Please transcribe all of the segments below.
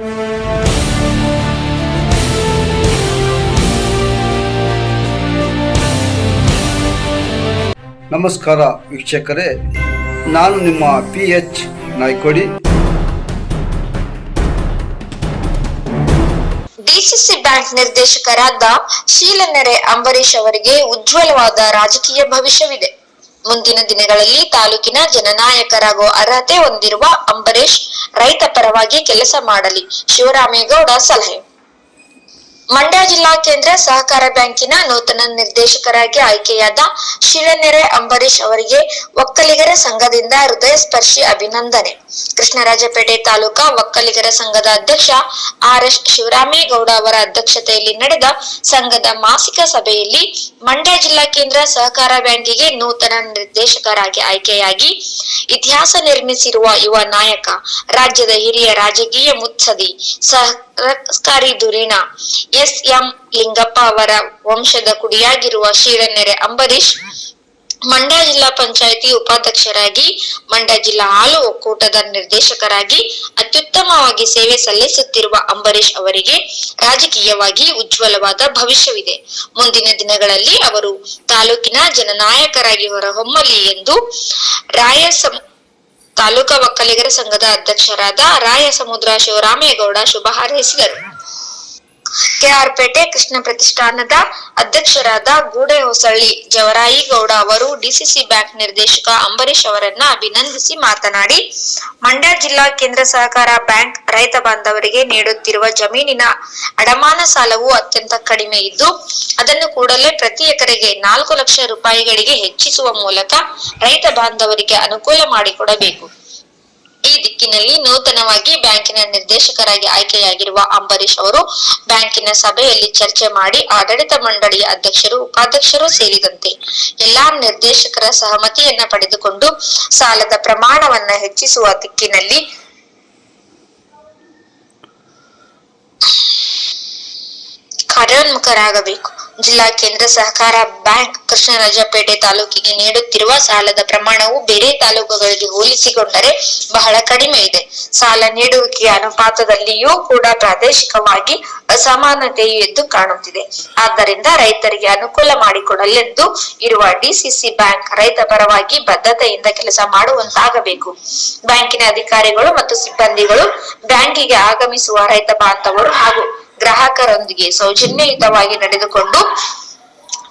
ನಮಸ್ಕಾರ ವೀಕ್ಷಕರೇ, ನಾನು ನಿಮ್ಮ P H Naikodi. DCC bank ನಿರ್ದೇಶಕರಾದ ಶೀಲನೆರೆ ಅಂಬರೀಶ್ ಅವರಿಗೆ ಉಜ್ವಲವಾದ ರಾಜಕೀಯ ಭವಿಷ್ಯವಿದೆ. ಮುಂದಿನ ದಿನಗಳಲ್ಲಿ ತಾಲೂಕಿನ ಜನನಾಯಕರಾಗುವ ಅರ್ಹತೆ ಹೊಂದಿರುವ ಅಂಬರೀಶ್ ರೈತ ಪರವಾಗಿ ಕೆಲಸ ಮಾಡಲಿ. ಶಿವರಾಮೇಗೌಡ ಸಲಹೆ. ಮಂಡ್ಯ ಜಿಲ್ಲಾ ಕೇಂದ್ರ ಸಹಕಾರ ಬ್ಯಾಂಕಿನ ನೂತನ ನಿರ್ದೇಶಕರಾಗಿ ಆಯ್ಕೆಯಾದ ಶಿವನೆರೆ ಅಂಬರೀಶ್ ಅವರಿಗೆ ಒಕ್ಕಲಿಗರ ಸಂಘದಿಂದ ಹೃದಯ ಸ್ಪರ್ಶಿ ಅಭಿನಂದನೆ. ಕೃಷ್ಣರಾಜಪೇಟೆ ತಾಲೂಕಾ ಒಕ್ಕಲಿಗರ ಸಂಘದ ಅಧ್ಯಕ್ಷ ಆರ್ ಎಸ್ ಶಿವರಾಮೇಗೌಡ ಅವರ ಅಧ್ಯಕ್ಷತೆಯಲ್ಲಿ ನಡೆದ ಸಂಘದ ಮಾಸಿಕ ಸಭೆಯಲ್ಲಿ ಮಂಡ್ಯ ಜಿಲ್ಲಾ ಕೇಂದ್ರ ಸಹಕಾರ ಬ್ಯಾಂಕಿಗೆ ನೂತನ ನಿರ್ದೇಶಕರಾಗಿ ಆಯ್ಕೆಯಾಗಿ ಇತಿಹಾಸ ನಿರ್ಮಿಸಿರುವ ಯುವ ನಾಯಕ, ರಾಜ್ಯದ ಹಿರಿಯ ರಾಜಕೀಯ ಮುತ್ಸದಿ ಸಹಕಾರಿ ಧುರೀಣ ಎಸ್ ಎಂ ಲಿಂಗಪ್ಪ ಅವರ ವಂಶದ ಕುಡಿಯಾಗಿರುವ ಶೀರನೆರೆ ಅಂಬರೀಶ್ ಮಂಡ್ಯ ಜಿಲ್ಲಾ ಪಂಚಾಯಿತಿ ಉಪಾಧ್ಯಕ್ಷರಾಗಿ, ಮಂಡ್ಯ ಜಿಲ್ಲಾ ಹಾಲು ಒಕ್ಕೂಟದ ನಿರ್ದೇಶಕರಾಗಿ, ಅತ್ಯುತ್ತಮವಾಗಿ ಸೇವೆ ಸಲ್ಲಿಸುತ್ತಿರುವ ಅಂಬರೀಶ್ ಅವರಿಗೆ ರಾಜಕೀಯವಾಗಿ ಉಜ್ವಲವಾದ ಭವಿಷ್ಯವಿದೆ. ಮುಂದಿನ ದಿನಗಳಲ್ಲಿ ಅವರು ತಾಲೂಕಿನ ಜನನಾಯಕರಾಗಿ ಹೊರಹೊಮ್ಮಲಿ ಎಂದು ರಾಯ ತಾಲೂಕ ಒಕ್ಕಲಿಗರ ಸಂಘದ ಅಧ್ಯಕ್ಷರಾದ ರಾಯ ಸಮುದ್ರ ಶಿವರಾಮೇಗೌಡ ಶುಭ ಹಾರೈಸಿದರು. ಕೆಆರ್ ಪೇಟೆ ಕೃಷ್ಣ ಪ್ರತಿಷ್ಠಾನದ ಅಧ್ಯಕ್ಷರಾದ ಗೂಡೆ ಹೊಸಳ್ಳಿ ಜವರಾಯಿಗೌಡ ಅವರು ಡಿಸಿಸಿ ಬ್ಯಾಂಕ್ ನಿರ್ದೇಶಕ ಅಂಬರೀಶ್ ಅವರನ್ನ ಅಭಿನಂದಿಸಿ ಮಾತನಾಡಿ, ಮಂಡ್ಯ ಜಿಲ್ಲಾ ಕೇಂದ್ರ ಸಹಕಾರ ಬ್ಯಾಂಕ್ ರೈತ ಬಾಂಧವರಿಗೆ ನೀಡುತ್ತಿರುವ ಜಮೀನಿನ ಅಡಮಾನ ಸಾಲವು ಅತ್ಯಂತ ಕಡಿಮೆ ಇದ್ದು, ಅದನ್ನು ಕೂಡಲೇ ಪ್ರತಿ ಎಕರೆಗೆ ನಾಲ್ಕು ಲಕ್ಷ ರೂಪಾಯಿಗಳಿಗೆ ಹೆಚ್ಚಿಸುವ ಮೂಲಕ ರೈತ ಬಾಂಧವರಿಗೆ ಅನುಕೂಲ ಮಾಡಿಕೊಡಬೇಕು. ಈ ದಿಕ್ಕಿನಲ್ಲಿ ನೂತನವಾಗಿ ಬ್ಯಾಂಕಿನ ನಿರ್ದೇಶಕರಾಗಿ ಆಯ್ಕೆಯಾಗಿರುವ ಅಂಬರೀಶ್ ಅವರು ಬ್ಯಾಂಕಿನ ಸಭೆಯಲ್ಲಿ ಚರ್ಚೆ ಮಾಡಿ ಆಡಳಿತ ಮಂಡಳಿಯ ಅಧ್ಯಕ್ಷರು, ಉಪಾಧ್ಯಕ್ಷರು ಸೇರಿದಂತೆ ಎಲ್ಲಾ ನಿರ್ದೇಶಕರ ಸಹಮತಿಯನ್ನ ಪಡೆದುಕೊಂಡು ಸಾಲದ ಪ್ರಮಾಣವನ್ನ ಹೆಚ್ಚಿಸುವ ದಿಕ್ಕಿನಲ್ಲಿ ಕಾರ್ಯೋನ್ಮುಖರಾಗಬೇಕು. ಜಿಲ್ಲಾ ಕೇಂದ್ರ ಸಹಕಾರ ಬ್ಯಾಂಕ್ ಕೃಷ್ಣರಾಜಪೇಟೆ ತಾಲೂಕಿಗೆ ನೀಡುತ್ತಿರುವ ಸಾಲದ ಪ್ರಮಾಣವು ಬೇರೆ ತಾಲೂಕುಗಳಿಗೆ ಹೋಲಿಸಿಕೊಂಡರೆ ಬಹಳ ಕಡಿಮೆ ಇದೆ. ಸಾಲ ನೀಡುವಿಕೆಯ ಅನುಪಾತದಲ್ಲಿಯೂ ಕೂಡ ಪ್ರಾದೇಶಿಕವಾಗಿ ಅಸಮಾನತೆಯು ಎದ್ದು ಕಾಣುತ್ತಿದೆ. ಆದ್ದರಿಂದ ರೈತರಿಗೆ ಅನುಕೂಲ ಮಾಡಿಕೊಡಲೆಂದು ಇರುವ ಡಿಸಿಸಿ ಬ್ಯಾಂಕ್ ರೈತ ಪರವಾಗಿ ಬದ್ಧತೆಯಿಂದ ಕೆಲಸ ಮಾಡುವಂತಾಗಬೇಕು. ಬ್ಯಾಂಕಿನ ಅಧಿಕಾರಿಗಳು ಮತ್ತು ಸಿಬ್ಬಂದಿಗಳು ಬ್ಯಾಂಕಿಗೆ ಆಗಮಿಸುವ ರೈತ ಬಾಂಧವರು ಹಾಗೂ ಗ್ರಾಹಕರೊಂದಿಗೆ ಸೌಜನ್ಯಯುತವಾಗಿ ನಡೆದುಕೊಂಡು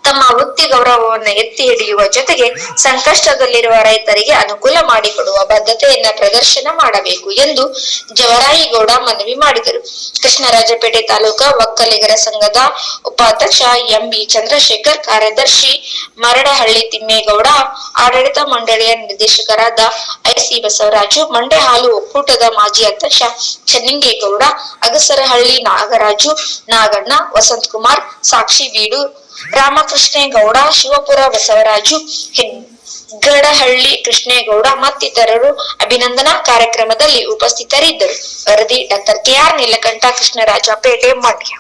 ತಮ್ಮ ವೃತ್ತಿ ಗೌರವವನ್ನು ಎತ್ತಿ ಹಿಡಿಯುವ ಜೊತೆಗೆ ಸಂಕಷ್ಟದಲ್ಲಿರುವ ರೈತರಿಗೆ ಅನುಕೂಲ ಮಾಡಿಕೊಡುವ ಬದ್ಧತೆಯನ್ನ ಪ್ರದರ್ಶನ ಮಾಡಬೇಕು ಎಂದು ಜವರಾಯಿಗೌಡ ಮನವಿ ಮಾಡಿದರು. ಕೃಷ್ಣರಾಜಪೇಟೆ ತಾಲೂಕಾ ಒಕ್ಕಲಿಗರ ಸಂಘದ ಉಪಾಧ್ಯಕ್ಷ ಎಂಬಿ ಚಂದ್ರಶೇಖರ್, ಕಾರ್ಯದರ್ಶಿ ಮರಡಹಳ್ಳಿ ತಿಮ್ಮೇಗೌಡ, ಆಡಳಿತ ಮಂಡಳಿಯ ನಿರ್ದೇಶಕರಾದ ಐಸಿ ಬಸವರಾಜು ಮಂಡ್ಯ ಹಾಲು ಒಕ್ಕೂಟದ ಮಾಜಿ ಅಧ್ಯಕ್ಷ ಚೆನ್ನಿಂಗೇಗೌಡ, ಅಗಸರಹಳ್ಳಿ ನಾಗರಾಜು, ನಾಗಣ್ಣ ವಸಂತ್ ಕುಮಾರ್ ಸಾಕ್ಷಿ ಬೀಡು ರಾಮಕೃಷ್ಣೇಗೌಡ, ಶಿವಪುರ ಬಸವರಾಜು ಹೆಗ್ಗಡಹಳ್ಳಿ ಕೃಷ್ಣೇಗೌಡ ಮತ್ತಿತರರು ಅಭಿನಂದನಾ ಕಾರ್ಯಕ್ರಮದಲ್ಲಿ ಉಪಸ್ಥಿತರಿದ್ದರು. ವರದಿ ಡಾಕ್ಟರ್ ಕೆಆರ್ ನೀಲಕಂಠ ಕೃಷ್ಣರಾಜಪೇಟೆ ಮಂಡ್ಯ.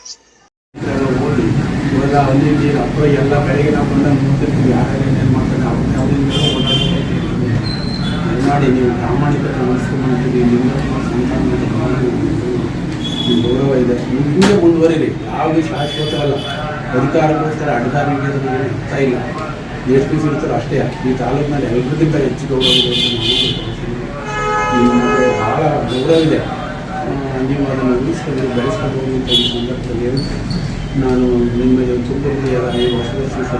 ಮಾಡಿ ಗೌರವ ಇದೆ ಮುಂದುವರಿರಿ ಯಾವುದು ಶಾಶ್ವತ ಅಲ್ಲ ಅಧಿಕಾರಕ್ಕೋಸ್ಕರ ಅಡ್ಡದಾರಿಗೆ ಇರ್ತಾ ಇಲ್ಲ. ಎಷ್ಟು ದಿವಸ ಇರ್ತಾರೋ ಅಷ್ಟೇ. ಈ ತಾಲೂಕಿನಲ್ಲಿ ಎಲ್ಲರಿಗಿಂತ ಹೆಚ್ಚು ಗೌರವ ಭಾಳ ಗೌರವಿದೆ ನೀವು ಅದನ್ನು ಉಳಿಸ್ಕೊಂಡು ಬೆಳೆಸ್ಕೊಂಡು ಅಂತ ಈ ಸಂದರ್ಭದಲ್ಲಿ ಹೇಳಿ ನಾನು ನಿಮ್ಮ ತುಂಬ ಐದು ವರ್ಷ ವರ್ಷ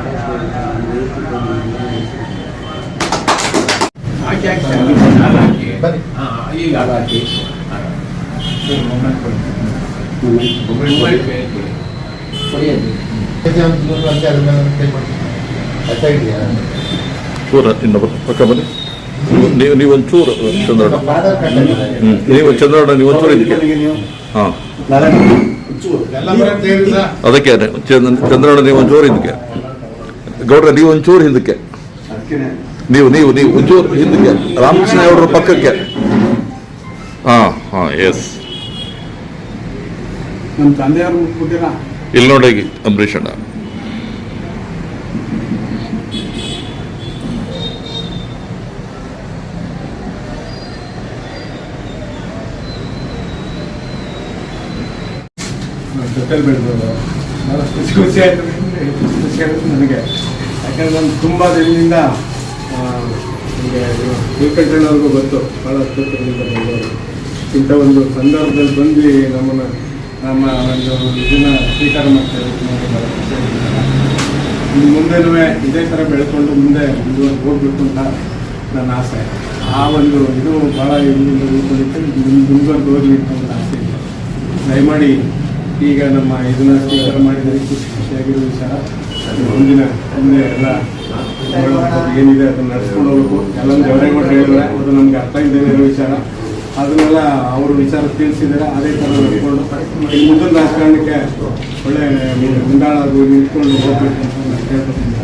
ಬನ್ನಿ. ಈಗ ಹಾಕಿ ಕೊಡಿ. ಇದೆಯಾ ಚೂರ ಇನ್ನು ಪಕ್ಕ ಬನ್ನಿ ನೀವು ನೀವೊಂಚೂರು ಚಂದ್ರಣ್ಣ ಆಧಾರ್ ಕಾರ್ಡ್ ನೀವು ಹ್ಞೂ ನೀವು ಚಂದ್ರಣ್ಣ ನೀವೊಂಚೂರು ಇದಕ್ಕೆ ಹಾಂ. ಅದಕ್ಕೆ ಚಂದ್ರಣ್ಣ ಚಂದ್ರಣ್ಣ ನೀವೊಂಚೂರು ಇದಕ್ಕೆ ಗೌಡ್ರ ನೀವು ಒಂಚೂರು ಹಿಂದಕ್ಕೆ ನೀವು ನೀವು ನೀವು ಒಂಚೂರು ಹಿಂದಕ್ಕೆ ರಾಮಕೃಷ್ಣ ಅವರ ಪಕ್ಕಕ್ಕೆ ಹಾಂ ಹಾಂ ಎಸ್ ನಮ್ಮ ತಂದೆಯವರು ಕೊಟ್ಟಿರಾ ಇಲ್ಲಿ ನೋಡಿ ಅಂಬರೀಷ್ ಅಣ್ಣ. ಖುಷಿ ಖುಷಿ ನನಗೆ ನಾನು ತುಂಬ ದಿನದಿಂದ ನನಗೆ ಗೊತ್ತು ಭಾಳ ಹತ್ತಿರದಿಂದ ಬಂದವರು ಇಂಥ ಒಂದು ಸಂದರ್ಭದಲ್ಲಿ ಬಂದು ನಮ್ಮನ್ನು ನಮ್ಮ ಒಂದು ಇದನ್ನ ಸ್ವೀಕಾರ ಮಾಡ್ತಾ ಇರೋದು ನನಗೆ ಭಾಳ ಇನ್ನು ಮುಂದೆನೂ ಇದೇ ಥರ ಬೆಳ್ಕೊಂಡು ಮುಂದೆ ಮುಂದುವರೆದು ಹೋಗ್ಬೇಕು ಅಂತ ನನ್ನ ಆಸೆ. ಆ ಒಂದು ಇದು ಭಾಳ ಇಲ್ಲಿಂದ ಉಳ್ಕೊಂಡಿತ್ತು. ಮುಂದುವರೆದು ಹೋಗಿ ಅಂತ ಒಂದು ಆಸೆ ಇದೆ. ದಯಮಾಡಿ ಈಗ ನಮ್ಮ ಇದನ್ನ ಸ್ವೀಕಾರ ಮಾಡಿದರೆ ಖುಷಿ ಖುಷಿಯಾಗಿರೋ ವಿಚಾರ. ಮುಂದಿನ ಮುಂದೆ ಎಲ್ಲ ಏನಿದೆ ಅದನ್ನು ನಡೆಸ್ಕೊಂಡು ಹೋಗ್ಬೇಕು. ಎಲ್ಲ ಜವರೇಗೌಡರು ಹೇಳಿದ್ರೆ ಅದು ನಮ್ಗೆ ಅರ್ಥ ಇದ್ದೇನೆ ಇರೋ ವಿಚಾರ. ಅದನ್ನೆಲ್ಲ ಅವರು ವಿಚಾರ ತಿಳಿಸಿದ್ದಾರೆ ಅದೇ ಥರ ನಡ್ಕೊಂಡು ಮುಂದಿನ ರಾಜಕಾರಣಕ್ಕೆ ಒಳ್ಳೆ ಮುಂದಾಳ ನಿಂತ್ಕೊಂಡು ಹೋಗ್ಬೇಕು ಅಂತ ನಾನು ಕೇಳ್ಕೊತೀನಿ.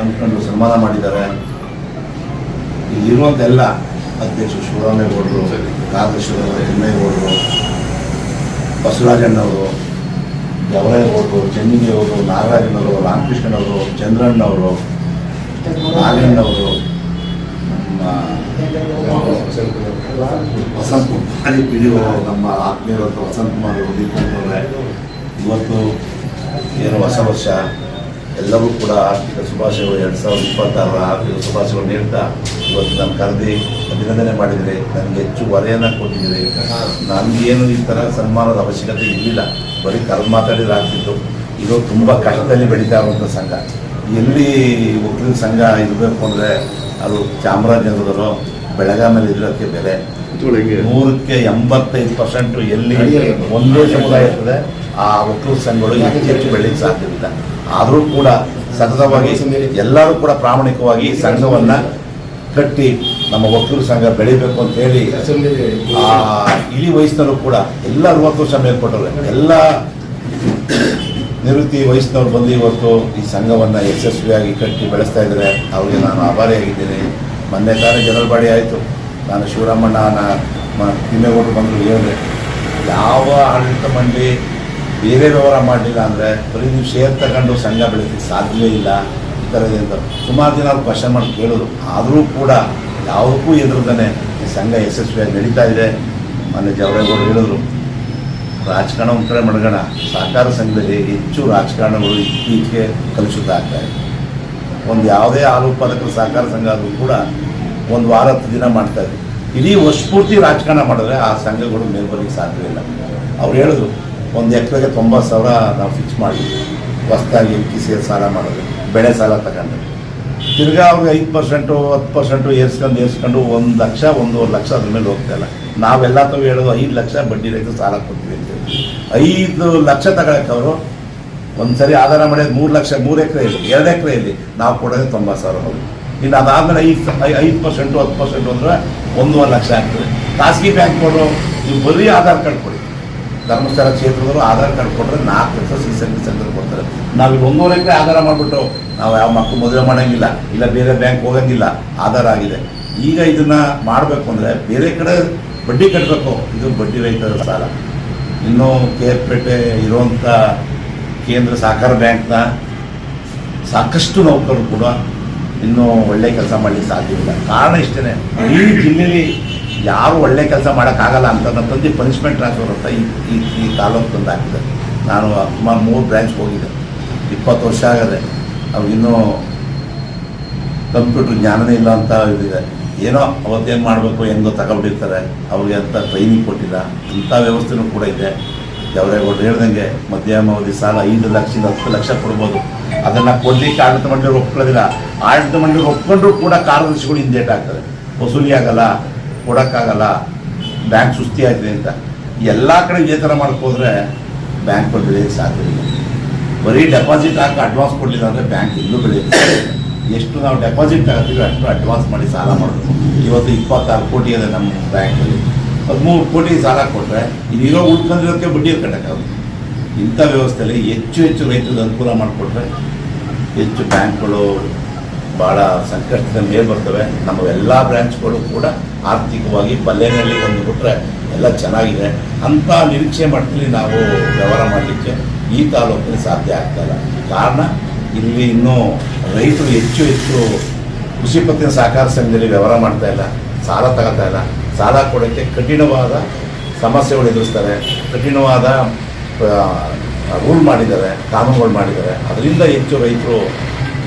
ಅಂದ್ಕೊಂಡು ಸನ್ಮಾನ ಮಾಡಿದ್ದಾರೆ. ಇಲ್ಲಿರುವಂಥ ಎಲ್ಲ ಅಧ್ಯಕ್ಷರು ಶಿವರಾಮೇಗೌಡರು ಕಾಂಗ್ರೆಸ್ ಎಮ್ಮೇಗೌಡರು, ಬಸವರಾಜಣ್ಣವರು ಜವರೇಗೌಡರು ಚೆನ್ನಿಗೆಯವರು, ನಾಗರಾಜನವರು, ರಾಮಕೃಷ್ಣನವರು, ಚಂದ್ರಣ್ಣವರು, ನಾಗಣ್ಣವರು, ನಮ್ಮ ವಸಂತ ಕುಮಾರಿ ಪಿ ನಮ್ಮ ಆತ್ಮೀಯರಂತ ವಸಂತ ಕುಮಾರ್ ಇವತ್ತು ಏನು ಹೊಸ ವರ್ಷ ಎಲ್ಲರೂ ಕೂಡ ಆರ್ಥಿಕ ಶುಭಾಶಯಗಳು ಎರಡು ಸಾವಿರದ ಇಪ್ಪತ್ತಾರರ ಆರ್ಥಿಕ ಶುಭಾಶಯಗಳು ನೀಡ್ತಾ ಇವತ್ತು ನಾನು ಕರೆದಿ ಅಭಿನಂದನೆ ಮಾಡಿದರೆ ನನಗೆ ಹೆಚ್ಚು ವರೆಯನ್ನು ಕೊಟ್ಟಿದ್ದೀರಿ ನನಗೇನು ಈ ಥರ ಸನ್ಮಾನದ ಅವಶ್ಯಕತೆ ಇರಲಿಲ್ಲ. ಬರೀ ಕರೆದು ಮಾತಾಡಿದ್ರೆ ಆಗ್ತಿತ್ತು. ಇದು ತುಂಬ ಕಷ್ಟದಲ್ಲಿ ಬೆಳೀತಾ ಇರುವಂಥ ಸಂಘ. ಎಲ್ಲಿ ಒಕ್ಕಲಿನ ಸಂಘ ಇರಬೇಕು ಅಂದರೆ ಅದು ಚಾಮರಾಜನಗರದಲ್ಲೋ ಬೆಳಗಾವಿಯಲ್ಲಿ ಇರೋಕ್ಕೆ ಬೆಲೆ ನೂರಕ್ಕೆ ಎಂಬತ್ತೈದು ಪರ್ಸೆಂಟ್ ಎಲ್ಲಿ ಒಂದೇ ಸಮುದಾಯ ಇರ್ತದೆ ಆ ಒಕ್ಕಲಿಗ ಸಂಘಗಳು ಹೆಚ್ಚು ಹೆಚ್ಚು ಬೆಳೀಲಿಕ್ಕೆ ಸಾಧ್ಯವಿಲ್ಲ ಆದರೂ ಕೂಡ ಸತತವಾಗಿ ಎಲ್ಲರೂ ಕೂಡ ಪ್ರಾಮಾಣಿಕವಾಗಿ ಸಂಘವನ್ನು ಕಟ್ಟಿ ನಮ್ಮ ಒಕ್ಕಲಿಗ ಸಂಘ ಬೆಳಿಬೇಕು ಅಂತ ಹೇಳಿ ಆ ಇಳಿ ವಯಸ್ಸಿನವರು ಕೂಡ ಎಲ್ಲ ಅರವತ್ತು ವರ್ಷ ಮೇಲ್ಪಟ್ಟವ್ರೆ. ಎಲ್ಲ ನಿವೃತ್ತಿ ವಯಸ್ಸಿನವ್ರು ಬಂದು ಇವತ್ತು ಈ ಸಂಘವನ್ನು ಯಶಸ್ವಿಯಾಗಿ ಕಟ್ಟಿ ಬೆಳೆಸ್ತಾ ಇದ್ದಾರೆ. ಅವರಿಗೆ ನಾನು ಆಭಾರಿಯಾಗಿದ್ದೇನೆ. ಮೊನ್ನೆ ತಾನೇ ಜನರಲ್ ಆಯಿತು. ನಾನು ಶಿವರಾಮಣ್ಣ ನಾನು ತಿಮ್ಮೇಗೌಡರು ಬಂದರು ಹೇಳಿದೆ ಯಾವ ಆಡಳಿತ ಮಂಡಳಿ ಬೇರೆ ವ್ಯವಹಾರ ಮಾಡಲಿಲ್ಲ ಅಂದರೆ ಬರೀ ನೀವು ಶೇರ್ ತಗೊಂಡು ಸಂಘ ಬೆಳೀಲಿಕ್ಕೆ ಸಾಧ್ಯವೇ ಇಲ್ಲ. ಈ ಥರದಿಂದ ಸುಮಾರು ಜನ ಅವ್ರು ಕ್ವಶನ್ ಮಾಡಿ ಕೇಳಿದ್ರು ಆದರೂ ಕೂಡ ಯಾವುದಕ್ಕೂ ಎದುರದನೆ ಈ ಸಂಘ ಯಶಸ್ವಿಯಾಗಿ ನಡೀತಾ ಇದೆ ಮೊನ್ನೆ ಜವರೇಗೌಡರು ಹೇಳಿದ್ರು. ರಾಜಕಾರಣ ಒಂದು ಕಡೆ ಮಡಗೋಣ. ಸಹಕಾರ ಸಂಘದಲ್ಲಿ ಹೆಚ್ಚು ರಾಜಕಾರಣಗಳು ಇತ್ತೀಚೆಗೆ ಕಲುಷಿತ ಆಗ್ತಾ ಇದೆ ಒಂದು ಯಾವುದೇ ಹಾಲು ಉತ್ಪಾದಕರ ಸಹಕಾರ ಸಂಘ ಆದರೂ ಕೂಡ ಒಂದು ವಾರ ಹತ್ತು ದಿನ ಮಾಡ್ತಾ ಇದ್ರು. ಇಡೀ ವರ್ಷ ಪೂರ್ತಿ ರಾಜಕಾರಣ ಮಾಡಿದ್ರೆ ಆ ಸಂಘಗಳು ಮೇಲ್ಬರಲಿಕ್ಕೆ ಸಾಧ್ಯವಿಲ್ಲ ಅವ್ರು ಹೇಳಿದ್ರು, ಒಂದು ಎಕರೆಗೆ ತೊಂಬತ್ತು ಸಾವಿರ ನಾವು ಫಿಕ್ಸ್ ಮಾಡಿ ಹೊಸ್ದಾಗಿ ಕಿ ಸಿ ಸಾಲ ಮಾಡೋದು ಬೆಳೆ ಸಾಲ ತಗೊಂಡು ತಿರ್ಗಾ ಅವ್ರಿಗೆ ಐದು ಪರ್ಸೆಂಟು ಹತ್ತು ಪರ್ಸೆಂಟು ಏರ್ಸ್ಕೊಂಡು ಏರ್ಸ್ಕೊಂಡು ಒಂದು ಲಕ್ಷ, ಒಂದೂವರೆ ಲಕ್ಷ ಅದ್ರ ಮೇಲೆ ಹೋಗ್ತಾ ಇಲ್ಲ. ನಾವೆಲ್ಲ ತಾವು ಹೇಳೋದು ಐದು ಲಕ್ಷ ಬಡ್ಡಿ ರೈತರು ಸಾಲ ಕೊಡ್ತೀವಿ ಅಂತೇಳಿ ಐದು ಲಕ್ಷ ತಗೊಳಕ್ಕೆ ಅವರು ಒಂದು ಸರಿ ಆಧಾರ ಮಾಡಿದ ಮೂರು ಲಕ್ಷ, ಮೂರು ಎಕರೆ ಇಲ್ಲಿ ಎರಡು ಎಕರೆ ಇಲ್ಲಿ ನಾವು ಕೊಡೋದು ತೊಂಬತ್ತು ಸಾವಿರ ಹೋಗಿ ಇನ್ನು ಅದಾದಮೇಲೆ ಐದು ಐದು ಪರ್ಸೆಂಟು ಹತ್ತು ಪರ್ಸೆಂಟು ಅಂದರೆ ಒಂದೂವರೆ ಲಕ್ಷ ಆಗ್ತದೆ. ಖಾಸಗಿ ಬ್ಯಾಂಕ್ ಕೊಡೋ, ನೀವು ಬರೀ ಆಧಾರ್ ಕಾರ್ಡ್ ಕೊಡಿ. ಧರ್ಮಸ್ಥಳ ಕ್ಷೇತ್ರದವರು ಆಧಾರ್ ಕಾರ್ಡ್ ಕೊಟ್ಟರೆ ನಾಲ್ಕು ಲಕ್ಷ ಸಿ ಸರ್ವಿಸ್ ಸೆಂಟರ್ ಕೊಡ್ತಾರೆ. ನಾವು ಇಲ್ಲಿ ಒಂದೂವರೆ ಎಕರೆ ಆಧಾರ ಮಾಡಿಬಿಟ್ಟು ನಾವು ಯಾವ ಮಕ್ಕಳು ಮದುವೆ ಮಾಡೋಂಗಿಲ್ಲ, ಇಲ್ಲ ಬೇರೆ ಬ್ಯಾಂಕ್ ಹೋಗೋಂಗಿಲ್ಲ, ಆಧಾರ ಆಗಿದೆ. ಈಗ ಇದನ್ನ ಮಾಡಬೇಕು ಅಂದರೆ ಬೇರೆ ಕಡೆ ಬಡ್ಡಿ ಕಟ್ಟಬೇಕು ಇದು ಬಡ್ಡಿ ರಹಿತ ಸಾಲ. ಇನ್ನು ಕೆ ಆರ್ ಪೇಟೆ ಇರುವಂಥ ಕೇಂದ್ರ ಸಹಕಾರ ಬ್ಯಾಂಕ್ನ ಸಾಕಷ್ಟು ನೌಕರರು ಕೂಡ ಇನ್ನೂ ಒಳ್ಳೆ ಕೆಲಸ ಮಾಡಲಿಕ್ಕೆ ಸಾಧ್ಯವಿಲ್ಲ ಕಾರಣ ಇಷ್ಟೇ ಈ ಜಿಲ್ಲೆಯಲ್ಲಿ ಯಾರು ಒಳ್ಳೆ ಕೆಲಸ ಮಾಡೋಕ್ಕಾಗಲ್ಲ ಅಂತ ತಂದು ಪನಿಷ್ಮೆಂಟ್ ಟ್ರಾನ್ಸ್ಫರ್ ಅಂತ ಈ ಈ ಈ ತಾಲೂಕು ತಂದು ಹಾಕಿದೆ. ನಾನು ಸುಮಾರು ಮೂರು ಬ್ರ್ಯಾಂಚ್ ಹೋಗಿದ್ದೆ. ಇಪ್ಪತ್ತು ವರ್ಷ ಆಗದೆ ಅವ್ರಿಗಿನ್ನೂ ಕಂಪ್ಯೂಟರ್ ಜ್ಞಾನನೇ ಇಲ್ಲ ಅಂತ ಇದಿದೆ ಏನೋ ಅವತ್ತೇನು ಮಾಡಬೇಕು, ಹೆಂಗೋ ತಗೊಂಡಿರ್ತಾರೆ, ಅವ್ರಿಗೆ ಅಂತ ಟ್ರೈನಿಂಗ್ ಕೊಟ್ಟಿಲ್ಲ, ಅಂಥ ವ್ಯವಸ್ಥೆನೂ ಕೂಡ ಇದೆ. ಜವರೇಗೌಡರು ಹೇಳ್ದಂಗೆ ಮಧ್ಯಮ ಅವಧಿ ಸಾಲ ಐದು ಲಕ್ಷದಿಂದ ಹತ್ತು ಲಕ್ಷ ಕೊಡ್ಬೋದು. ಅದನ್ನು ಕೊಡ್ಲಿಕ್ಕೆ ಆಡಳಿತ ಮಂಡಳಿ ಒಪ್ಕೊಳ್ಳೋದಿಲ್ಲ ಆಡಳಿತ ಮಂಡಳಿ ಒಪ್ಕೊಂಡ್ರೂ ಕೂಡ ಕಾರ್ಯದರ್ಶಿಗಳು ಹಿಂದೇಟ್ ಆಗ್ತದೆ. ವಸೂಲಿ ಆಗಲ್ಲ, ಕೊಡೋಕ್ಕಾಗಲ್ಲ, ಬ್ಯಾಂಕ್ ಸುಸ್ತಿ ಆಗಿದೆ ಅಂತ. ಎಲ್ಲ ಕಡೆ ಇದೇ ಥರ ಮಾಡ್ಕೋದ್ರೆ ಬ್ಯಾಂಕ್ ಬೆಳೆಯೋಕ್ಕೆ ಸಾಧ್ಯ ಇಲ್ಲ. ಬರೀ ಡೆಪಾಸಿಟ್ ಹಾಕಿ ಅಡ್ವಾನ್ಸ್ ಕೊಡಲಿಲ್ಲ ಅಂದರೆ ಬ್ಯಾಂಕ್ ಇನ್ನೂ ಬೆಳೆಯುತ್ತೆ. ಎಷ್ಟು ನಾವು ಡೆಪಾಸಿಟ್ ತಗೋತೀವಿ ಅಷ್ಟು ಅಡ್ವಾನ್ಸ್ ಮಾಡಿ ಸಾಲ ಮಾಡಬೇಕು. ಇವತ್ತು ಇಪ್ಪತ್ತಾರು ಕೋಟಿ ಇದೆ ನಮ್ಮ ಬ್ಯಾಂಕಲ್ಲಿ. ಹದಿಮೂರು ಕೋಟಿ ಸಾಲ ಕೊಟ್ಟರೆ ಇದಿರೋ ಉಳ್ಕೊಂಡಿರೋಕ್ಕೆ ಬಡ್ಡಿ ಕಟ್ಟಕ್ಕಾಗುತ್ತೆ ಇಂಥ ವ್ಯವಸ್ಥೆಯಲ್ಲಿ ಹೆಚ್ಚು ಹೆಚ್ಚು ರೈತರಿಗೆ ಅನುಕೂಲ ಮಾಡಿಕೊಟ್ರೆ ಹೆಚ್ಚು ಬ್ಯಾಂಕ್ಗಳು ಭಾಳ ಸಂಕಷ್ಟದ ಮೇಲೆ ಬರ್ತವೆ. ನಮ್ಮ ಎಲ್ಲ ಬ್ರ್ಯಾಂಚ್ಗಳು ಕೂಡ ಆರ್ಥಿಕವಾಗಿ ಬಲ್ಲೆನಲ್ಲಿ ಒಂದು ಬಿಟ್ಟರೆ ಎಲ್ಲ ಚೆನ್ನಾಗಿದೆ. ಅಂಥ ನಿರೀಕ್ಷೆ ಮಟ್ಟದಲ್ಲಿ ನಾವು ವ್ಯವಹಾರ ಮಾಡಲಿಕ್ಕೆ ಈ ತಾಲೂಕಲ್ಲಿ ಸಾಧ್ಯ ಆಗ್ತಾಯಿಲ್ಲ ಕಾರಣ, ಇಲ್ಲಿ ಇನ್ನೂ ರೈತರು ಹೆಚ್ಚು ಹೆಚ್ಚು ಕೃಷಿ ಪತ್ತಿನ ಸಹಕಾರ ಸಂಘದಲ್ಲಿ ವ್ಯವಹಾರ ಮಾಡ್ತಾ ಇಲ್ಲ, ಸಾಲ ತಗೋತಾ ಇಲ್ಲ. ಸಾಲ ಕೊಡೋಕ್ಕೆ ಕಠಿಣವಾದ ಸಮಸ್ಯೆಗಳು ಎದುರಿಸ್ತಾರೆ. ಕಠಿಣವಾದ ರೂಲ್ ಮಾಡಿದ್ದಾರೆ, ಕಾನೂನುಗಳು ಮಾಡಿದ್ದಾರೆ. ಅದರಿಂದ ಹೆಚ್ಚು ರೈತರು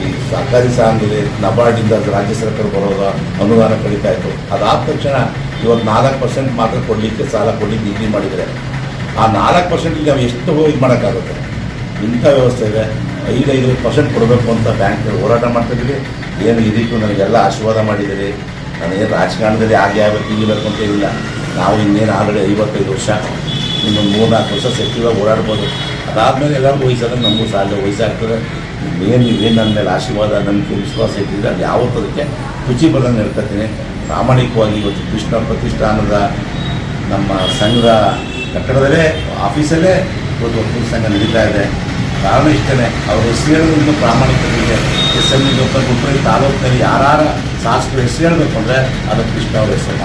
ಈ ಸರ್ಕಾರಿ ಸಾಲದಲ್ಲಿ ನಬಾರ್ಡಿಂದ ರಾಜ್ಯ ಸರ್ಕಾರ ಬರೋದ ಅನುದಾನ ಕಡಿತಾ ಇತ್ತು. ಅದಾದ ತಕ್ಷಣ ಇವತ್ತು ನಾಲ್ಕು ಪರ್ಸೆಂಟ್ ಮಾತ್ರ ಕೊಡಲಿಕ್ಕೆ ಸಾಲ ಕೊಡಲಿಕ್ಕೆ ನಿಧಿ ಮಾಡಿದರೆ ಆ ನಾಲ್ಕು ಪರ್ಸೆಂಟಿಗೆ ನಾವು ಎಷ್ಟು ಹೋಗಿ ಮಾಡೋಕ್ಕಾಗುತ್ತೆ? ಇಂಥ ವ್ಯವಸ್ಥೆ ಇದೆ. ಐದೈದು ಪರ್ಸೆಂಟ್ ಕೊಡಬೇಕು ಅಂತ ಬ್ಯಾಂಕ್ ಹೋರಾಟ ಮಾಡ್ತಿದ್ದೀವಿ ಏನು ಇದಕ್ಕೂ ನನಗೆಲ್ಲ ಆಶೀರ್ವಾದ ಮಾಡಿದ್ದೀರಿ. ನನಗೆ ರಾಜಕಾರಣದಲ್ಲಿ ಹಾಗೆ ಆಗಬೇಕು ಹೀಗಿರಬೇಕು ಅಂತ ಇಲ್ಲ. ನಾವು ಇನ್ನೇನು ಆಲ್ರೆಡಿ ಐವತ್ತೈದು ವರ್ಷ ಇನ್ನೊಂದು ಮೂರ್ನಾಲ್ಕು ವರ್ಷ ಸೆಕ್ಯೂರಾಗಿ ಓಡಾಡ್ಬೋದು. ಅದಾದಮೇಲೆ ಎಲ್ಲರಿಗೂ ವಯಸ್ಸಾದಾಗ ನಮಗೂ ಸಾಧ್ಯ ವಯಸ್ಸಾಗ್ತದೆ ಏನು ಏನು ನನ್ನ ಮೇಲೆ ಆಶೀರ್ವಾದ ನಂಬಿಕೆ ವಿಶ್ವಾಸ ಇಟ್ಟಿದ್ರೆ ಅದು ಯಾವತ್ತೂ ಅದಕ್ಕೆ ರುಚಿ ಬರೋಂಗೆ ಹೇಳ್ಕೊತೀನಿ ಪ್ರಾಮಾಣಿಕವಾಗಿ ಇವತ್ತು ಕೃಷ್ಣ ಪ್ರತಿಷ್ಠಾನದ ನಮ್ಮ ಸಂಘದ ಕಟ್ಟಡದಲ್ಲೇ, ಆಫೀಸಲ್ಲೇ ಇವತ್ತು ವಕೀಲ ಸಂಘ ನಡೀತಾ ಇದೆ. ಕಾರಣ ಇಷ್ಟೇ ಅವ್ರ ಹೆಸರು ಹೇಳೋದ್ರಿಂದ ಪ್ರಾಮಾಣಿಕರಿಗೆ ಎಸ್ ಎಂ ಗೊತ್ತ ಗುಲ್ಬರ್ಗ ತಾಲೂಕಿನಲ್ಲಿ ಯಾರು ಶಾಸಕರು ಹೆಸರು ಹೇಳಬೇಕು ಅಂದರೆ ಅದು ಕೃಷ್ಣ ಅವರ ಹೆಸರು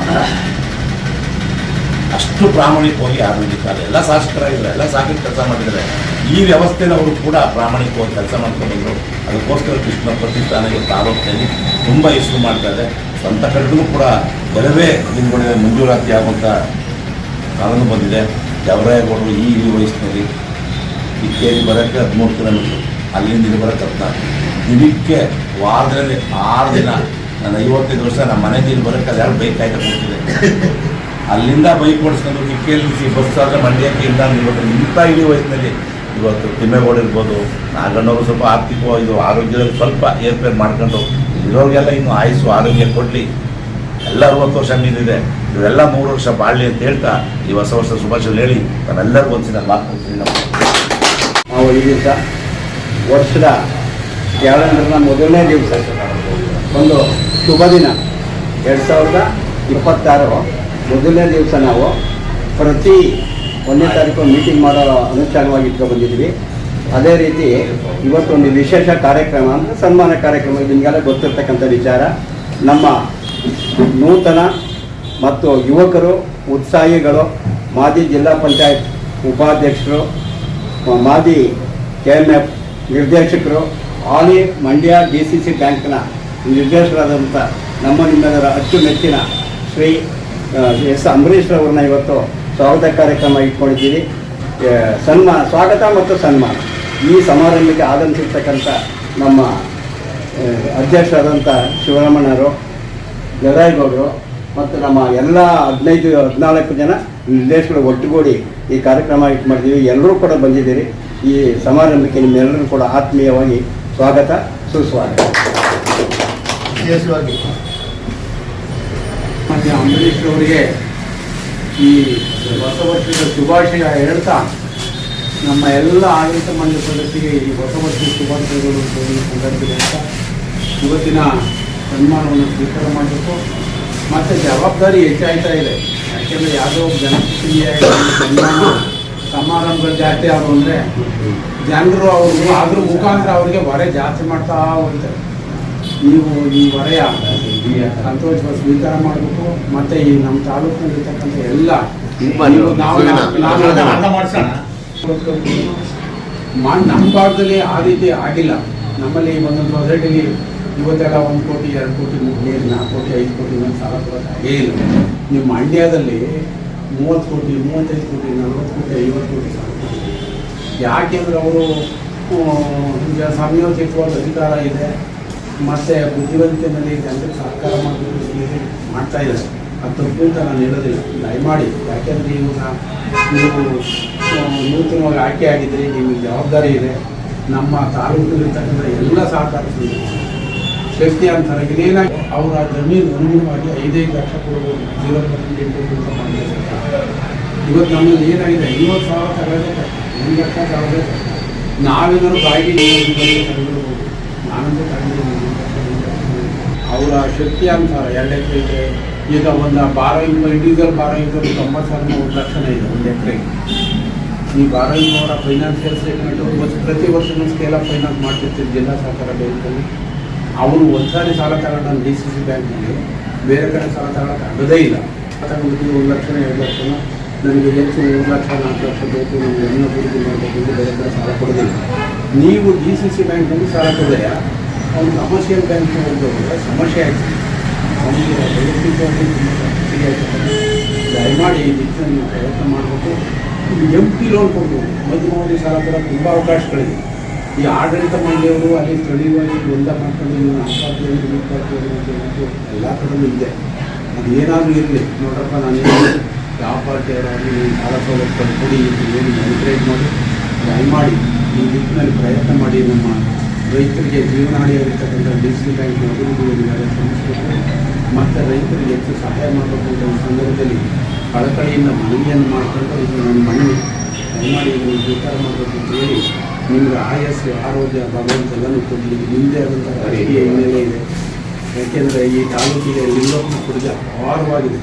ಅಷ್ಟು ಪ್ರಾಮಾಣಿಕವಾಗಿ ಯಾರು ನಡೀತಾರೆ ಎಲ್ಲ ಶಾಸಕರಾಗಿದ್ದಾರೆ ಎಲ್ಲ ಸಾಕಿನ ಕೆಲಸ ಮಾಡಿದ್ದಾರೆ. ಈ ವ್ಯವಸ್ಥೆನ ಅವರು ಕೂಡ ಪ್ರಾಮಾಣಿಕವಾಗಿ ಕೆಲಸ ಮಾಡ್ಕೊಂಡಿದ್ರು. ಅದಕ್ಕೋಸ್ಕರ ಕೃಷ್ಣ ಪ್ರತಿಷ್ಠಾನ ಇವತ್ತು ತಾಲೂಕಿನಲ್ಲಿ ತುಂಬ ಹೆಸರು ಮಾಡ್ತಾ ಇದೆ. ಸ್ವಂತ ಕಡೆಗೂ ಕೂಡ ಬರವೇ ದಿನಗಳ ಮಂಜೂರಾತಿ ಆಗುವಂಥ ಕಾನೂನು ಬಂದಿದೆ. ಜವರಾಯಗೌಡರು ಈ ಈ ವಯಸ್ಸಿನಲ್ಲಿ ಇಕ್ಕೇರಿ ಬರೋಕ್ಕೆ ಹದಿಮೂರು ಕಿಲೋಮೀಟ್ರು ಅಲ್ಲಿಂದ ಇಲ್ಲಿ ಬರೋಕ್ಕೆ ಹದಿನಾಲ್ಕು ದಿನಕ್ಕೆ ವಾರದಲ್ಲಿ ಆರು ದಿನ ನಾನು ಐವತ್ತೈದು ವರ್ಷ ನಮ್ಮ ಮನೆಯಲ್ಲಿ ಇಲ್ಲಿ ಬರೋಕ್ಕೆ ಅದು ಯಾರು ಬೈಕ್ ಕಾಯ್ತಾ ಕೊಡ್ತಿದೆ ಅಲ್ಲಿಂದ ಬೈಕ್ ಓಡಿಸ್ಕೊಂಡು ಕಿಕ್ಕೇಲಿ ಬಸ್ ಆದರೆ ಮಂಡ್ಯಕ್ಕೆ ಇಲ್ಲ ಇವತ್ತು ಇಂಥ ಇಡೀ ವಯಸ್ಸಿನಲ್ಲಿ ಇವತ್ತು ತಿಮ್ಮೇಗೌಡ ಇರ್ಬೋದು, ನಾಗಣ್ಣವರು ಸ್ವಲ್ಪ ಆರ್ಥಿಕವಾಗಿ ಇದು ಆರೋಗ್ಯದಲ್ಲಿ ಸ್ವಲ್ಪ ಏರ್ಪೇರ್ ಮಾಡ್ಕೊಂಡು ಇರೋರಿಗೆಲ್ಲ ಇನ್ನು ಆಯಸ್ಸು, ಆರೋಗ್ಯ ಕೊಡಲಿ. ಎಲ್ಲ ಅರವತ್ತು ವರ್ಷ ಮೀರಿದೆ ಇವೆಲ್ಲ ಮೂರು ವರ್ಷ ಬಾಳ್ಲಿ ಅಂತ ಹೇಳ್ತಾ ಈ ಹೊಸ ವರ್ಷ ಶುಭಾಶಯ ಹೇಳಿ ನಾವೆಲ್ಲರಿಗೂ ಒಂದ್ಸಿನ ಮಾತು ಕೊಡ್ತೀನಿ. ನಮ್ಮ ನಾವು ಈ ದಿವಸ ವರ್ಷದ ಕ್ಯಾಲೆಂಡರ್ನ ಮೊದಲನೇ ದಿವಸ ಒಂದು ಶುಭ ದಿನ. ಎರಡು ಸಾವಿರದ ಇಪ್ಪತ್ತಾರು ಮೊದಲನೇ ದಿವಸ ನಾವು ಪ್ರತಿ ಒಂದನೇ ತಾರೀಕು ಮೀಟಿಂಗ್ ಮಾಡೋ ಅನುಷ್ಠಾನವಾಗಿ ಇಟ್ಕೊಂಡು ಬಂದಿದ್ವಿ ಅದೇ ರೀತಿ ಇವತ್ತೊಂದು ವಿಶೇಷ ಕಾರ್ಯಕ್ರಮ ಅಂದರೆ ಸನ್ಮಾನ ಕಾರ್ಯಕ್ರಮ, ನಿಮಗೆಲ್ಲ ಗೊತ್ತಿರ್ತಕ್ಕಂಥ ವಿಚಾರ. ನಮ್ಮ ನೂತನ ಮತ್ತು ಯುವಕರು, ಉತ್ಸಾಹಿಗಳು, ಮಾಜಿ ಜಿಲ್ಲಾ ಪಂಚಾಯತ್ ಉಪಾಧ್ಯಕ್ಷರು, ಮಾಜಿ ಕೆ ಎಂ ಎಫ್ ನಿರ್ದೇಶಕರು ಆಲಿ ಮಂಡ್ಯ ಡಿ ಸಿ ಸಿ ಬ್ಯಾಂಕ್ನ ನಿರ್ದೇಶಕರಾದಂಥ ನಮ್ಮ ನಿಮ್ಮೆಲ್ಲರ ಅಚ್ಚುಮೆಚ್ಚಿನ ಶ್ರೀ ಎಸ್ ಅಂಬರೀಶ್ ಇವತ್ತು ಸ್ವಾಗತ ಕಾರ್ಯಕ್ರಮ ಇಟ್ಕೊಂಡಿದ್ದೀವಿ. ಸನ್ಮಾನ ಸ್ವಾಗತ ಮತ್ತು ಸನ್ಮಾನ. ಈ ಸಮಾರಂಭಕ್ಕೆ ಆಗಮಿಸಿರ್ತಕ್ಕಂಥ ನಮ್ಮ ಅಧ್ಯಕ್ಷರಾದಂಥ ಶಿವರಾಮಣ್ಣರು ಗದಾಯಿಗೌಡರು ಮತ್ತು ನಮ್ಮ ಎಲ್ಲ ಹದಿನೈದು, ಹದಿನಾಲ್ಕು ಜನ ನಿರ್ದೇಶಕರು ಒಟ್ಟುಗೂಡಿ ಈ ಕಾರ್ಯಕ್ರಮ ಇಟ್ಟು ಮಾಡಿದ್ದೀವಿ. ಎಲ್ಲರೂ ಕೂಡ ಬಂದಿದ್ದೀರಿ. ಈ ಸಮಾರಂಭಕ್ಕೆ ನಿಮ್ಮೆಲ್ಲರೂ ಕೂಡ ಆತ್ಮೀಯವಾಗಿ ಸ್ವಾಗತ, ಸುಸ್ವಾಗತ. ಮತ್ತು ಅಂಬರೀಷ್ ಅವರಿಗೆ ಈ ಹೊಸ ವರ್ಷದ ಶುಭಾಶಯ ಹೇಳ್ತಾ ನಮ್ಮ ಎಲ್ಲ ಆಡಳಿತ ಮಂಡಳಿ ಸದಸ್ಯರಿಗೆ ಈ ಹೊಸ ವರ್ಷದ ಶುಭಾಶಯಗಳು ಅಂತ ಇವತ್ತಿನ ಸನ್ಮಾನವನ್ನು ಸ್ವೀಕಾರ ಮಾಡಬೇಕು. ಮತ್ತು ಜವಾಬ್ದಾರಿ ಹೆಚ್ಚಾಯ್ತಾ ಇದೆ. ಯಾಕೆಂದರೆ ಯಾವುದೋ ಜನಪ್ರಿಯ ಸನ್ಮಾನ ಸಮಾರಂಭಗಳು ಜಾಸ್ತಿ ಆದವು ಅಂದರೆ ಜನರು ಅವರು ಅದ್ರ ಮುಖಾಂತರ ಅವರಿಗೆ ಹೊರೆ ಜಾಸ್ತಿ ಮಾಡ್ತಾ ಹೋಗ್ತಾರೆ. ನೀವು ಈ ಹೊರೆಯ ಸಂತೋಷವಾಗಿ ಸ್ವೀಕಾರ ಮಾಡಬೇಕು ಮತ್ತೆ ಈ ನಮ್ಮ ತಾಲೂಕಿನಲ್ಲಿರ್ತಕ್ಕಂಥ ಎಲ್ಲ ನಮ್ಮ ಭಾಗದಲ್ಲಿ ಆ ರೀತಿ ಆಗಿಲ್ಲ. ನಮ್ಮಲ್ಲಿ ಒಂದೊಂದು ಸೊಸೈಟಿಲಿ ಇವತ್ತೆಲ್ಲ ಒಂದು ಕೋಟಿ ಎರಡು ಕೋಟಿ ಮೂರು ನಾಲ್ಕು ಕೋಟಿ ಐದು ಕೋಟಿ ಒಂದು ಸಾಲ ಕೊಡೋದು ಹಾಗೇ ಇಲ್ಲ. ನೀವು ಮಂಡ್ಯದಲ್ಲಿ ಮೂವತ್ತು ಕೋಟಿ ಮೂವತ್ತೈದು ಕೋಟಿ ನಲ್ವತ್ತು ಕೋಟಿ ಐವತ್ತು ಕೋಟಿ ಸಾಲ. ಯಾಕೆಂದ್ರೆ ಅವರು ಸಮಯೋಚಿತವಾದ ಸಂಯೋಜಿತವಾದ ಅಧಿಕಾರ ಇದೆ. ಮತ್ತು ಬುದ್ಧಿವಂತಿಕೆಯಲ್ಲಿ ಜನರಿಗೆ ಸಹಕಾರ ಮಾಡಬೇಕು ಹೇಳಿ ಮಾಡ್ತಾ ಇದ್ದಾರೆ. ಅದು ತಪ್ಪು ಅಂತ ನಾನು ಹೇಳೋದಿಲ್ಲ. ದಯಮಾಡಿ, ಯಾಕೆಂದರೆ ನಾ- ನೀವು ನೂತನವಾಗಿ ಆಯ್ಕೆ ಆಗಿದ್ರಿ ನಿಮಗೆ ಜವಾಬ್ದಾರಿ ಇದೆ. ನಮ್ಮ ತಾಲೂಕಿನಲ್ಲಿರ್ತಕ್ಕಂಥ ಎಲ್ಲ ಸಹಕಾರ ಶಕ್ತಿ ಅಂತಾರೆ ಇದೇನಾಗಿ ಅವರ ಜಮೀನು ಅನುಗುಣವಾಗಿ ಐದೈದು ಲಕ್ಷ ಕೊಡೋದು ಜೀರೋ ಪರ್ಸೆಂಟ್ ಇಂಟ್ರೆಸ್ಟ್ ಅಂತ ಮಾಡಿದ್ದಾರೆ. ಇವತ್ತು ನಮ್ಮಲ್ಲಿ ಏನಾಗಿದೆ? ಐವತ್ತು ಸಾವಿರ ತಗೊಳ್ಳೋದೇ ಒಂದು ಲಕ್ಷ ತಗೊಳ್ಳೋದೇ ನಾವೇನಾದ್ರು ಬಾಯಿಗೆ ತಗೊಂಡಿದ್ದೀನಿ ಅವರ ಶಕ್ತಿ ಅನುಸಾರ ಎರಡು ಎಕರೆ ಇದೆ ಈಗ ಒಂದು ಬಾರ ಇಂಡಿವಿಜುವಲ್ ಬಾರ ಇದ್ದರೆ ತೊಂಬತ್ತು ಸಾವಿರದ ಒಂದು ಲಕ್ಷನೇ ಇದೆ ಒಂದು ಎಕರೆಗೆ. ಈ ಬಾರ ಅವರ ಫೈನಾನ್ಷಿಯಲ್ ಸ್ಟೇಟ್ಮೆಂಟ್ ಪ್ರತಿ ವರ್ಷನೂ ಸ್ಕೇಲ್ ಆಫ್ ಫೈನಾನ್ಸ್ ಮಾಡ್ತಿರ್ತೀವಿ ಜಿಲ್ಲಾ ಸಹಕಾರ ಬ್ಯಾಂಕಲ್ಲಿ. ಅವರು ಒಂದ್ಸಾರಿ ಸಾಲ ತಗೊಂಡು ಡಿ ಸಿ ಸಿ ಬ್ಯಾಂಕ್ನಲ್ಲಿ, ಬೇರೆ ಕಡೆ ಸಾಲ ತಗೊಳಕ್ಕೆ ಆಗೋದೇ ಇಲ್ಲ. ತಗೊಂಡಿದ್ದೀವಿ ಒಂದು ಲಕ್ಷನ, ಎರಡು ಲಕ್ಷನ ನನಗೆ ಹೆಚ್ಚು ಮೂರು ಲಕ್ಷ, ನಾಲ್ಕು ಲಕ್ಷ ಬೇಕು ಹುಡುಗಿ ಮಾಡಬೇಕು ಬೇರೆ ಕಡೆ ಸಾಲ ಕೊಡೋದಿಲ್ಲ. ನೀವು ಡಿ ಸಿ ಸಿ ಬ್ಯಾಂಕ್ನಲ್ಲಿ ಸಾಲ ಕೊಡೋಯ ಅವ್ನು ಕಮರ್ಷಿಯಲ್ ಬ್ಯಾಂಕ್ಗೆ ಹೋಗೋದಿಲ್ಲ ಸಮಸ್ಯೆ ಆಯಿತು. ಅವನಿಗೆ ವೈಯಕ್ತಿಕವಾಗಿ ಸಮಸ್ಯೆ ಆಯ್ತು. ದಯಮಾಡಿ ದಿಕ್ಕಿನಲ್ಲಿ ನೀವು ಪ್ರಯತ್ನ ಮಾಡಬೇಕು. ಎಂ ಪಿ ಲೋನ್ ಕೊಡ್ಬೋದು. ಮಧ್ಯಮವರ್ತಿ ಸಾಲ ಕೂಡ ತುಂಬ ಅವಕಾಶಗಳಿದೆ. ಈ ಆಡಳಿತ ಮಂಡಳಿಯವರು ಅಲ್ಲಿ ಸ್ಥಳೀಯವಾಗಿ ಎಲ್ಲ ಮಾಡ್ಕೊಂಡು ಹೇಳ್ಬಿಟ್ಟು ಎಲ್ಲ ಕಡೆಯೂ ಇದೆ. ಅದು ಏನಾದರೂ ಇರಲಿ. ನೋಡ್ರಪ್ಪ, ನಾನು ಯಾವ ಪಾರ್ಟಿಯವರಾಗಲಿ ನೀವು ಸಾಲ ಸೌಲಭ್ಯ ಕೊಡಿ ಏನು ಎನ್ಕರೇಜ್ ಮಾಡಿ. ದಯಮಾಡಿ ಈ ನಿಟ್ಟಿನಲ್ಲಿ ಪ್ರಯತ್ನ ಮಾಡಿ ನಮ್ಮ ರೈತರಿಗೆ ಜೀವನಾಡಿಯಾಗಿರ್ತಕ್ಕಂಥ ಡಿ ಸಿ ಬ್ಯಾಂಕ್ ಅಭಿವೃದ್ಧಿಯಲ್ಲಿ ಸಂಸ್ಥೆಗಳು ಮತ್ತು ರೈತರಿಗೆ ಹೆಚ್ಚು ಸಹಾಯ ಮಾಡಬೇಕಂತ ಈ ಸಂದರ್ಭದಲ್ಲಿ ಕಳಕಳಿಯಿಂದ ಮನವಿಯನ್ನು ಮಾಡಿಕೊಂಡು ಇದು ನನ್ನ ಮನವಿ ದಯಮಾಡಿ ಇದನ್ನು ಸ್ವೀಕಾರ ಮಾಡಬೇಕು ಅಂತ ಹೇಳಿ ನಿಮಗೆ ಆಯಸ್ಸು, ಆರೋಗ್ಯ, ಭಗವಂತ ಎಲ್ಲನೂ ಕೊಡಲಿ ನಿಮ್ಮದೇ ಆದಂಥ ರಾಜಕೀಯ ಹಿನ್ನೆಲೆ ಇದೆ. ಯಾಕೆಂದರೆ ಈ ತಾಲೂಕಿಗೆ ಲಿಂಗಪ್ಪನ ಕೊಡುಗೆ ಅಪಾರವಾಗಿದೆ.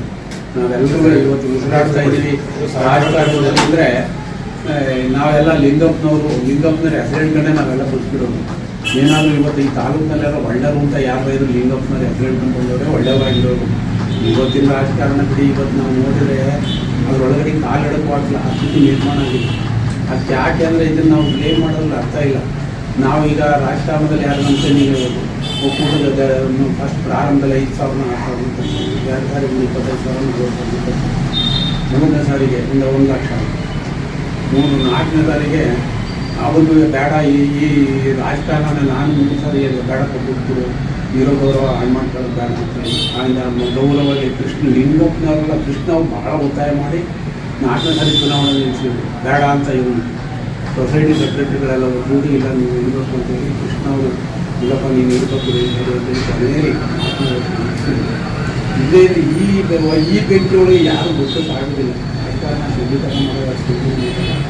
ನಾವೆಲ್ಲರೂ ಇವತ್ತು ಉಸಿರಾಡ್ತಾ ಇದ್ದೀವಿ. ರಾಜಕಾರಣದಲ್ಲಿ ಅಂದರೆ ನಾವೆಲ್ಲ ಲಿಂಗಪ್ಪನವರು, ಲಿಂಗಪ್ಪನವ್ರ ಹೆಸರಿಟ್ಕೊಂಡೆ ನಾವೆಲ್ಲ ಬದುಕಿರೋದು ಏನಾದರೂ ಇವತ್ತು ಈ ತಾಲೂಕಿನಲ್ಲೆಲ್ಲ ಒಳ್ಳೆಯವರು ಅಂತ ಯಾರು ಇದ್ರು ಲಿಂಗಪ್ಪನವ್ರ ಹೆಸರಿಟ್ಕೊಂಡು ಒಳ್ಳೆಯವರಾಗಿರೋರು. ಇವತ್ತಿನ ರಾಜಕಾರಣ ಬಿಡಿ, ಇವತ್ತು ನಾವು ನೋಡಿದ್ರೆ ಅದರೊಳಗಡೆ ಕಾಲಿಡಕ್ಕೂ ಆ ಸ್ಥಿತಿ ನಿರ್ಮಾಣ ಆಗಿದೆ. ಅದಕ್ಕೆ ಯಾಕೆ ಅಂದರೆ ಇದನ್ನು ನಾವು ಬ್ಲೇಮ್ ಮಾಡೋದ್ರಲ್ಲಿ ಅರ್ಥ ಇಲ್ಲ. ನಾವೀಗ ರಾಜಕಾರಣದಲ್ಲಿ ಯಾರು ಅಂತ ನೀವು ಒಕ್ಕೂಟದ ಫಸ್ಟ್ ಪ್ರಾರಂಭದಲ್ಲಿ ಐದು ಸಾವಿರ ಆರು ಸಾವಿರ ಎರಡು ಸಾವಿರದ ಇಪ್ಪತ್ತೈದು ಸಾವಿರ ಮೂರನೇ ಸಾರಿಗೆ ಒಂದು ಒಂದು ಲಕ್ಷ. ಮೂರು ನಾಲ್ಕನೇ ಸಾರಿಗೆ ಅವನು ಬೇಡ, ಈ ಈ ರಾಜಕಾರಣ ನಾನು ಮೂರು ಸಾರಿ ಬೇಡ ಕೊಟ್ಬಿಟ್ಟು ಇರೋ ಗೌರವ ಹಾಳು ಮಾಡ್ಕೊಳ್ಳೋದು ಬೇಡ ಅಂತ ಆಮೇಲೆ ಗೌರವವಾಗಿ ಕೃಷ್ಣ, ಲಿಂಗಪ್ಪನವರೆಲ್ಲ ಕೃಷ್ಣ ಅವ್ರು ಭಾಳ ಒತ್ತಾಯ ಮಾಡಿ ನಾಲ್ಕನೇ ಸಾರಿ ಚುನಾವಣೆ ನಿಲ್ಲಿಸಿದ್ರು ಬೇಡ ಅಂತ ಇವನು ಸೊಸೈಟಿ ಸೆಕ್ರೆಟರಿಗಳೆಲ್ಲ ಒಂದು ಇಲ್ಲ ನೀವು ಇರಬೇಕು ಅಂತೇಳಿ ಕೃಷ್ಣ ಅವರು. ಇಲ್ಲಪ್ಪ, ನೀನು ಇರಬೇಕು ಇರ್ಬೋದು ಅಂತ ಹೇಳಿ ಕೊನೆಯಲ್ಲಿ ಇದೇ ಈ ಈ ಒಳಗೆ ಯಾರು ಗೊತ್ತಾಗೋದಿಲ್ಲ ಸರ್ಕಾರ ಸಿದ್ಧತೆ ಮಾಡೋದು ಅಷ್ಟು.